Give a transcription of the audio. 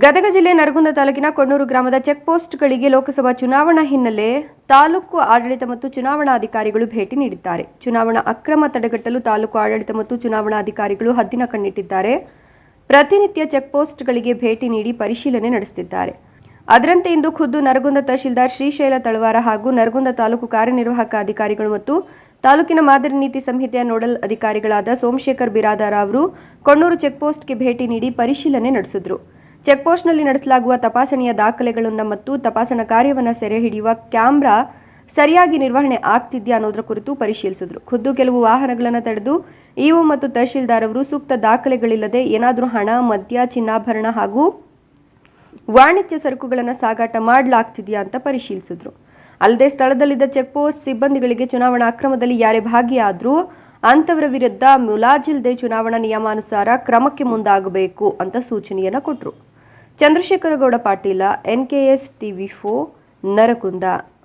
ಗದಗ ಜಿಲ್ಲೆ ನರಗುಂದ ತಾಲೂಕಿನ ಕೊಣ್ಣೂರು ಗ್ರಾಮದ ಚೆಕ್ ಪೋಸ್ಟ್ಗಳಿಗೆ ಲೋಕಸಭಾ ಚುನಾವಣಾ ಹಿನ್ನೆಲೆ ತಾಲೂಕು ಆಡಳಿತ ಮತ್ತು ಚುನಾವಣಾಧಿಕಾರಿಗಳು ಭೇಟಿ ನೀಡಿದ್ದಾರೆ. ಚುನಾವಣಾ ಅಕ್ರಮ ತಡೆಗಟ್ಟಲು ತಾಲೂಕು ಆಡಳಿತ ಮತ್ತು ಚುನಾವಣಾಧಿಕಾರಿಗಳು ಹದ್ದಿನ ಕಣ್ಣಿಟ್ಟಿದ್ದಾರೆ. ಪ್ರತಿನಿತ್ಯ ಚೆಕ್ ಪೋಸ್ಟ್ಗಳಿಗೆ ಭೇಟಿ ನೀಡಿ ಪರಿಶೀಲನೆ ನಡೆಸುತ್ತಿದ್ದಾರೆ. ಅದರಂತೆ ಇಂದು ಖುದ್ದು ನರಗುಂದ ತಹಶೀಲ್ದಾರ್ ಶ್ರೀಶೈಲ ತಳವಾರ ಹಾಗೂ ನರಗುಂದ ತಾಲೂಕು ಕಾರ್ಯನಿರ್ವಾಹಕ ಅಧಿಕಾರಿಗಳು ಮತ್ತು ತಾಲೂಕಿನ ಮಾದರಿ ನೀತಿ ಸಂಹಿತೆಯ ನೋಡಲ್ ಅಧಿಕಾರಿಗಳಾದ ಸೋಮಶೇಖರ್ ಬಿರಾದಾರ ಅವರು ಕೊಣ್ಣೂರು ಚೆಕ್ಪೋಸ್ಟ್ಗೆ ಭೇಟಿ ನೀಡಿ ಪರಿಶೀಲನೆ ನಡೆಸಿದ್ರು. ಚೆಕ್ಪೋಸ್ಟ್ನಲ್ಲಿ ನಡೆಸಲಾಗುವ ತಪಾಸಣೆಯ ದಾಖಲೆಗಳನ್ನು ಮತ್ತು ತಪಾಸಣಾ ಕಾರ್ಯವನ್ನು ಸೆರೆ ಹಿಡಿಯುವ ಕ್ಯಾಮ್ರಾ ಸರಿಯಾಗಿ ನಿರ್ವಹಣೆ ಆಗ್ತಿದ್ಯಾ ಅನ್ನೋದರ ಕುರಿತು ಪರಿಶೀಲಿಸಿದ್ರು. ಖುದ್ದು ಕೆಲವು ವಾಹನಗಳನ್ನು ತಡೆದು ಇಒ ಮತ್ತು ತಹಶೀಲ್ದಾರ್ ಅವರು ಸೂಕ್ತ ದಾಖಲೆಗಳಿಲ್ಲದೆ ಏನಾದರೂ ಹಣ, ಮದ್ಯ, ಚಿನ್ನಾಭರಣ ಹಾಗೂ ವಾಣಿಜ್ಯ ಸರಕುಗಳನ್ನು ಸಾಗಾಟ ಮಾಡಲಾಗ್ತಿದೆಯಾ ಅಂತ ಪರಿಶೀಲಿಸಿದ್ರು. ಅಲ್ಲದೆ ಸ್ಥಳದಲ್ಲಿದ್ದ ಚೆಕ್ಪೋಸ್ಟ್ ಸಿಬ್ಬಂದಿಗಳಿಗೆ ಚುನಾವಣಾ ಅಕ್ರಮದಲ್ಲಿ ಯಾರೇ ಭಾಗಿಯಾದರೂ ಅಂಥವರ ವಿರುದ್ಧ ಮುಲಾಜಿಲ್ದೆ ಚುನಾವಣಾ ನಿಯಮಾನುಸಾರ ಕ್ರಮಕ್ಕೆ ಮುಂದಾಗಬೇಕು ಅಂತ ಸೂಚನೆಯನ್ನು ಕೊಟ್ಟರು ಚಂದ್ರಶೇಖರಗೌಡ ಪಾಟೀಲ ಎನ್ಕೆಎಸ್ ಟಿವಿ ಫೋ ನರಕುಂದ.